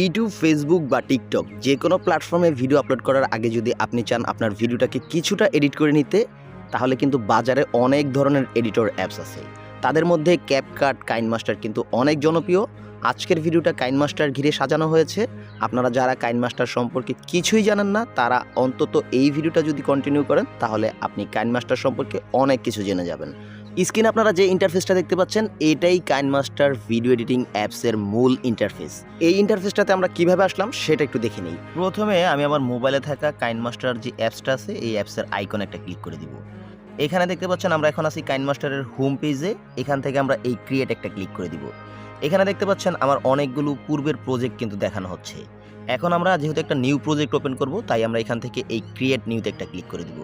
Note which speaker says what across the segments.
Speaker 1: YouTube Facebook বা TikTok যে কোনো প্ল্যাটফর্মে ভিডিও আপলোড করার আগে যদি আপনি চান আপনার ভিডিওটাকে কিছুটা এডিট করে নিতে, তাহলে কিন্তু বাজারে অনেক ধরনের এডিটর অ্যাপস আছে। তাদের মধ্যে ক্যাপকাট কাইনমাস্টার কিন্তু অনেক জনপ্রিয়। আজকের ভিডিওটা কাইনমাস্টার ঘিরে সাজানো হয়েছে। আপনারা যারা কাইনমাস্টার সম্পর্কে কিছুই জানেন না, তারা অন্তত এই ভিডিওটা যদি কন্টিনিউ করেন, তাহলে আপনি কাইনমাস্টার সম্পর্কে অনেক কিছু জেনে যাবেন। স্ক্রিনে আপনারা যে ইন্টারফেসটা দেখতে পাচ্ছেন, এটাই কাইনমাস্টার ভিডিও এডিটিং অ্যাপসের মূল ইন্টারফেস এই ইন্টারফেসটাতে আমরা কীভাবে আসলাম, সেটা একটু দেখে নিই। প্রথমে আমি আমার মোবাইলে থাকা কাইনমাস্টার যে অ্যাপসটা আছে, এই অ্যাপসের আইকন একটা ক্লিক করে দিব। এখানে দেখতে পাচ্ছেন, আমরা এখন আছি কাইনমাস্টারের হোম পেজে এখান থেকে আমরা এই ক্রিয়েট একটা ক্লিক করে দিব। এখানে দেখতে পাচ্ছেন, আমার অনেকগুলো পূর্বের প্রজেক্ট কিন্তু দেখানো হচ্ছে। এখন আমরা যেহেতু একটা নিউ প্রজেক্ট ওপেন করব, তাই আমরা এখান থেকে এই ক্রিয়েট নিউতে একটা ক্লিক করে দিব।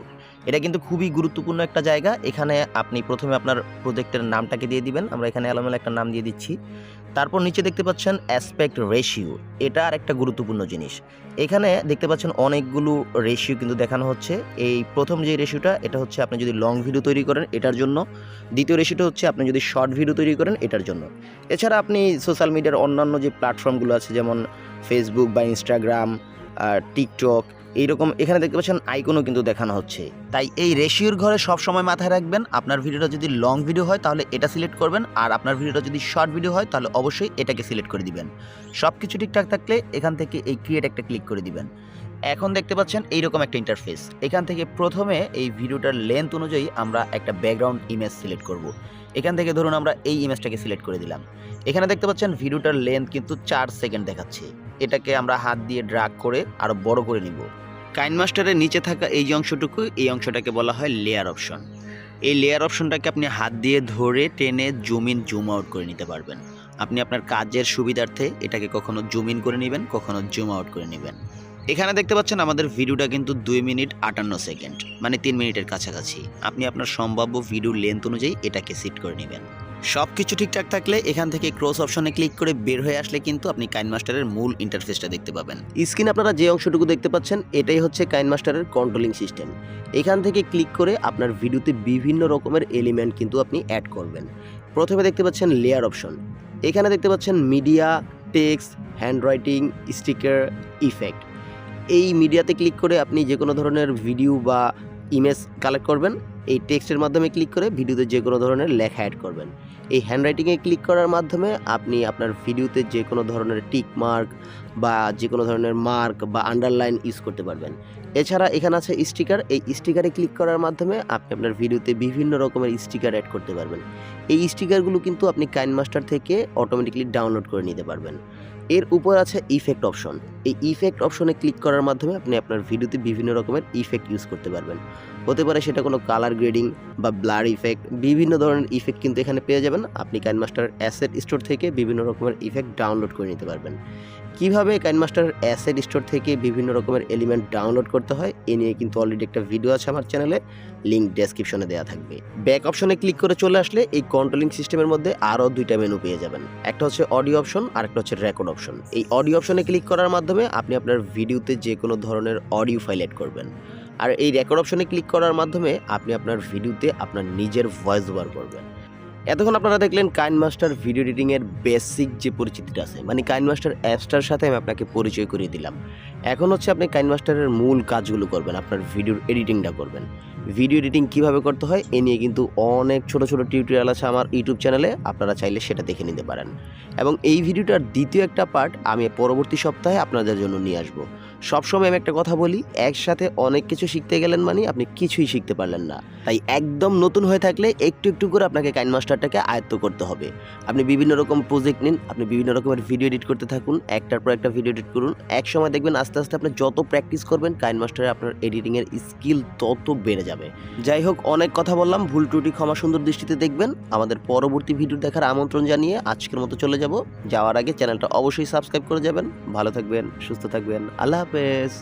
Speaker 1: এটা কিন্তু খুবই গুরুত্বপূর্ণ একটা জায়গা। এখানে আপনি প্রথমে আপনার প্রজেক্টের নামটাকে দিয়ে দিবেন। আমরা এখানে এলোমেলো একটা নাম দিয়ে দিচ্ছি। তারপর নিচে দেখতে পাচ্ছেন অ্যাসপেক্ট রেশিও এটা আর একটা গুরুত্বপূর্ণ জিনিস। এখানে দেখতে পাচ্ছেন অনেকগুলো রেশিও কিন্তু দেখানো হচ্ছে। এই প্রথম যে রেশিওটা এটা হচ্ছে আপনি যদি লং ভিডিও তৈরি করেন, এটার জন্য। দ্বিতীয় রেশিওটা হচ্ছে আপনি যদি শর্ট ভিডিও তৈরি করেন, এটার জন্য। এছাড়া আপনি সোশ্যাল মিডিয়ার অন্যান্য যে প্ল্যাটফর্মগুলো আছে, যেমন ফেসবুক বা ইনস্টাগ্রাম টিকটক, এইরকম এখানে দেখতে পাচ্ছেন আইকনও কিন্তু দেখানো হচ্ছে। তাই এই রেশিওর ঘরে সব সময় মাথায় রাখবেন, আপনার ভিডিওটা যদি লং ভিডিও হয় তাহলে এটা সিলেক্ট করবেন, আর আপনার ভিডিওটা যদি শর্ট ভিডিও হয় তাহলে অবশ্যই এটাকে সিলেক্ট করে দিবেন। সব কিছু ঠিকঠাক থাকলে এখান থেকে এই ক্রিয়েট একটা ক্লিক করে দিবেন। এখন দেখতে পাচ্ছেন এইরকম একটা ইন্টারফেস এখান থেকে প্রথমে এই ভিডিওটার লেন্থ অনুযায়ী আমরা একটা ব্যাকগ্রাউন্ড ইমেজ সিলেক্ট করব। এখান থেকে ধরুন আমরা এই ইমেজটাকে সিলেক্ট করে দিলাম। এখানে দেখতে পাচ্ছেন ভিডিওটার লেন্থ কিন্তু চার সেকেন্ড দেখাচ্ছে। এটাকে আমরা হাত দিয়ে ড্রাগ করে আরও বড় করে নিব। কাইনমাস্টারের নিচে থাকা এই যে অংশটুকু, এই অংশটাকে বলা হয় লেয়ার অপশন এই লেয়ার অপশনটাকে আপনি হাত দিয়ে ধরে টেনে জুম ইন জুম আউট করে নিতে পারবেন। আপনি আপনার কাজের সুবিধার্থে এটাকে কখনো জুম ইন করে নেবেন, কখনো জুম আউট করে নেবেন। এখানে দেখতে পাচ্ছেন আমাদের ভিডিওটা কিন্তু দুই মিনিট আটান্ন সেকেন্ড মানে তিন মিনিটের কাছাকাছি। আপনি আপনার সম্ভাব্য ভিডিও লেন্থ অনুযায়ী এটাকে সেট করে নেবেন। সব কিছু ঠিকঠাক থাকলে এখান থেকে ক্রস অপশনে ক্লিক করে বের হয়ে আসলে কিন্তু আপনি কাইনমাস্টারের মূল ইন্টারফেসটা দেখতে পাবেন। স্ক্রিনে আপনারা যে অংশটুকু দেখতে পাচ্ছেন, এটাই হচ্ছে কাইনমাস্টারের কন্ট্রোলিং সিস্টেম এখান থেকে ক্লিক করে আপনার ভিডিওতে বিভিন্ন রকমের এলিমেন্ট কিন্তু আপনি অ্যাড করবেন। প্রথমে দেখতে পাচ্ছেন লেয়ার অপশন এখানে দেখতে পাচ্ছেন media text handwriting sticker effect এই মিডিয়াতে ক্লিক করে আপনি যে কোনো ধরনের ভিডিও বা ইমেজ কালেক্ট করবেন, এই টেক্সটের মাধ্যমে ক্লিক করে ভিডিওতে যে কোনো ধরনের লেখা অ্যাড করবেন। এই হ্যান্ডরাইটিংয়ে ক্লিক করার মাধ্যমে আপনি আপনার ভিডিওতে যে কোনো ধরনের টিক মার্ক বা যে কোনো ধরনের মার্ক বা আন্ডারলাইন ইউজ করতে পারবেন। এছাড়া এখানে আছে স্টিকার এই স্টিকারে ক্লিক করার মাধ্যমে আপনি আপনার ভিডিওতে বিভিন্ন রকমের স্টিকার অ্যাড করতে পারবেন। এই স্টিকারগুলো কিন্তু আপনি কাইনমাস্টার থেকে অটোমেটিকলি ডাউনলোড করে নিতে পারবেন। এর উপর আছে ইফেক্ট অপশন এই ইফেক্ট অপশনে ক্লিক করার মাধ্যমে আপনি আপনার ভিডিওতে বিভিন্ন রকমের ইফেক্ট ইউজ করতে পারবেন। হতে পারে সেটা কোনো কালার গ্রেডিং বা ব্লার ইফেক্ট বিভিন্ন ধরনের ইফেক্ট কিন্তু এখানে পেয়ে যাবেন। আপনি কাইনমাস্টার অ্যাসেট স্টোর থেকে বিভিন্ন রকমের ইফেক্ট ডাউনলোড করে নিতে পারবেন। কীভাবে কাইনমাস্টার অ্যাসেট স্টোর থেকে বিভিন্ন রকমের এলিমেন্ট ডাউনলোড করতে হয়, এ নিয়ে কিন্তু অলরেডি একটা ভিডিও আছে আমার চ্যানেলে লিঙ্ক ডেসক্রিপশনে দেওয়া থাকবে। ব্যাক অপশনে ক্লিক করে চলে আসলে এই কন্ট্রোলিং সিস্টেমের মধ্যে আরও দুইটা মেনু পেয়ে যাবেন। একটা হচ্ছে অডিও অপশন আর একটা হচ্ছে রেকর্ড অপশন এই অডিও অপশনে ক্লিক করার মাধ্যমে আপনি আপনার ভিডিওতে যে কোনো ধরনের অডিও ফাইল এড করবেন। আর এই রেকর্ড অপশনে ক্লিক করার মাধ্যমে আপনি আপনার ভিডিওতে আপনার নিজের ভয়েস ওভার করবেন। এতক্ষণ আপনারা দেখলেন কাইন মাস্টার ভিডিও এডিটিংয়ের বেসিক যে পরিচিতিটা আছে। মানে কাইন মাস্টার অ্যাপসটার সাথে আমি আপনাকে পরিচয় করিয়ে দিলাম। এখন হচ্ছে আপনি কাইন মাস্টারের মূল কাজগুলো করবেন, আপনার ভিডিওর এডিটিংটা করবেন। ভিডিও এডিটিং কীভাবে করতে হয়, এ নিয়ে কিন্তু অনেক ছোট ছোট টিউটোরিয়াল আছে আমার ইউটিউব চ্যানেলে, আপনারা চাইলে সেটা দেখে নিতে পারেন। এবং এই ভিডিওটার দ্বিতীয় একটা পার্ট আমি পরবর্তী সপ্তাহে আপনাদের জন্য নিয়ে আসব। সবসময় আমি একটা কথা বলি, একসাথে অনেক কিছু শিখতে গেলেন মানে আপনি কিছুই শিখতে পারলেন না। তাই একদম নতুন হয়ে থাকলে একটু একটু করে আপনাকে কাইন মাস্টারটাকে আয়ত্ত করতে হবে। আপনি বিভিন্ন রকম প্রজেক্ট নিন, আপনি বিভিন্ন রকমের ভিডিও এডিট করতে থাকুন, একটার পর একটা ভিডিও এডিট করুন। এক সময় দেখবেন আস্তে আস্তে আপনি যত প্র্যাকটিস করবেন কাইন মাস্টারে আপনার এডিটিংয়ের স্কিল তত বেড়ে যাবে। যাই হোক, অনেক কথা বললাম। ভুল ত্রুটি ক্ষমা সুন্দর দৃষ্টিতে দেখবেন। আমাদের পরবর্তী ভিডিও দেখার আমন্ত্রণ জানিয়ে আজকের মতো চলে যাব। যাওয়ার আগে চ্যানেলটা অবশ্যই সাবস্ক্রাইব করে যাবেন। ভালো থাকবেন, সুস্থ থাকবেন। আল্লাহ হাফেজ।